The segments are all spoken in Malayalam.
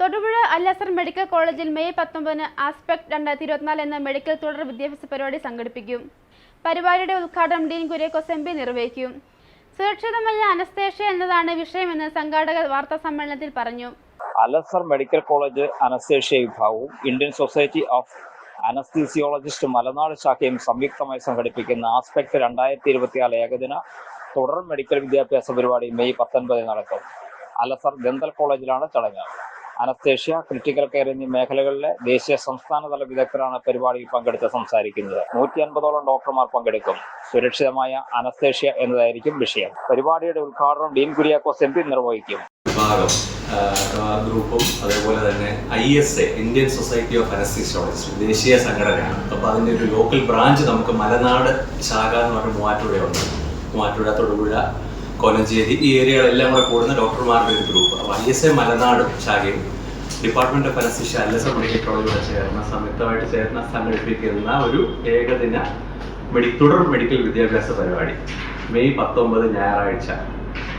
തൊടുപുഴ അല്ലസർ മെഡിക്കൽ കോളേജിൽ മെയ് പത്തൊമ്പതിന് ആസ്പെക്ട് രണ്ടായിരത്തി ഇരുപത്തിനാല് എന്ന മെഡിക്കൽ തുടർ വിദ്യാഭ്യാസ പരിപാടി സംഘടിപ്പിക്കും. പരിപാടിയുടെ ഉദ്ഘാടനം ഡീൻ കുര്യാക്കോസ് എം പി നിർവഹിക്കും. സുരക്ഷിതമല്ല അനസ്തേഷ്യ എന്നതാണ് വിഷയമെന്ന് സംഘാടക വാർത്താ സമ്മേളനത്തിൽ പറഞ്ഞു. അലസർ മെഡിക്കൽ കോളേജ് അനസ്തേഷ്യ വിഭാഗവും Indian society of anaesthesiologist Malanad ശാഖയും സംയുക്തമായി സംഘടിപ്പിക്കുന്ന ആസ്പെക്ട് രണ്ടായിരത്തി ഇരുപത്തിനാല് ഏകദിന തുടർ മെഡിക്കൽ വിദ്യാഭ്യാസ പരിപാടി മെയ് പത്തൊൻപതിന് നടക്കും. അലസർ ദന്തൽ കോളേജിലാണ് ചടങ്ങ്. അനസ്തേഷ്യ ക്രിട്ടിക്കൽ കെയർ എന്നീ മേഖലകളിലെ ദേശീയ സംസ്ഥാനതല വിദഗ്ധരാണ് പരിപാടിയിൽ പങ്കെടുത്ത് സംസാരിക്കുന്നത്. നൂറ്റി അൻപതോളം ഡോക്ടർമാർ പങ്കെടുക്കും. സുരക്ഷിതമായ അനസ്തേഷ്യ എന്നതായിരിക്കും വിഷയം. പരിപാടിയുടെ ഉദ്ഘാടനം ഡീൻ കുര്യാക്കോസ് എം പി നിർവഹിക്കും. ഗ്രൂപ്പും അതേപോലെ തന്നെ I S A Indian society of anaesthesiologist ദേശീയ സംഘടനയാണ്. അപ്പോൾ അതിന്റെ ഒരു ലോക്കൽ ബ്രാഞ്ച് നമുക്ക് മലനാട് ശാഖ എന്ന് പറഞ്ഞ മൂവാറ്റുപുഴയുണ്ട്. മൂവാറ്റുപുഴ തൊടുപുഴ കോലഞ്ചേരി ഈ ഏരിയകളെല്ലാം കൂടെ കൂടുന്ന ഡോക്ടർമാരുടെ ഒരു group I S A Malanad ശാഖയും department of anaesthesia Al Azhar medical കോളേജോടെ ചേർന്ന സംയുക്തമായിട്ട് ചേർന്ന സംഘടിപ്പിക്കുന്ന ഒരു ഏകദിന മെഡി തുടർ മെഡിക്കൽ വിദ്യാഭ്യാസ പരിപാടി. മെയ് പത്തൊമ്പത് ഞായറാഴ്ച.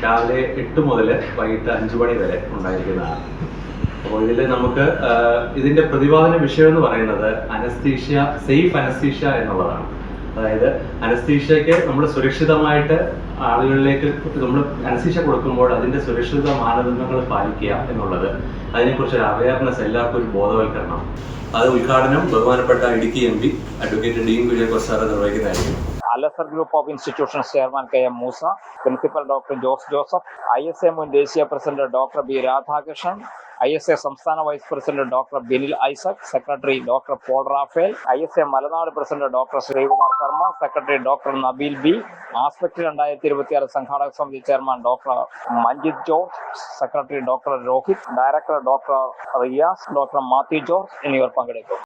രാവിലെ എട്ട് മുതൽ വൈകിട്ട് അഞ്ചു മണി വരെ ഉണ്ടായിരിക്കുന്നതാണ്. അപ്പോൾ ഇതിൽ നമുക്ക് ഇതിന്റെ പ്രതിപാദന വിഷയം എന്ന് പറയുന്നത് അനസ്തീഷ്യ സേഫ് അനസ്തീഷ്യ എന്നുള്ളതാണ്. അതായത് അനസ്തീഷ്യക്ക് നമ്മൾ സുരക്ഷിതമായിട്ട് ആളുകളിലേക്ക് നമ്മൾ അനസ്തീഷ കൊടുക്കുമ്പോൾ അതിന്റെ സുരക്ഷിത മാനദണ്ഡങ്ങൾ പാലിക്കുക എന്നുള്ളത്. അതിനെക്കുറിച്ച് ഒരു അവയർനെസ് എല്ലാവർക്കും ഒരു ബോധവൽക്കരണം. അത് ഉദ്ഘാടനം ബഹുമാനപ്പെട്ട Idukki M P advocate Dean Kuriakose sir നിർവഹിക്കുന്നതായിരിക്കും. Al Azhar group of institutions chairman K M Moosa principal doctor Jose Joseph I S A മുൻ ദേശീയ president doctor B Radhakrishnan I S A സംസ്ഥാന vice president doctor Binil Isaac secretary doctor Paul Raphael I S A Malanad president doctor Sreekumar Sharma secretary doctor Nabeel B aspect രണ്ടായിരത്തി ഇരുപത്തിയാറ് സംഘാടക സമിതി chairman doctor Manjith George secretary doctor Rohit director doctor Riyas doctor Mathew George എന്നിവർ പങ്കെടുക്കും.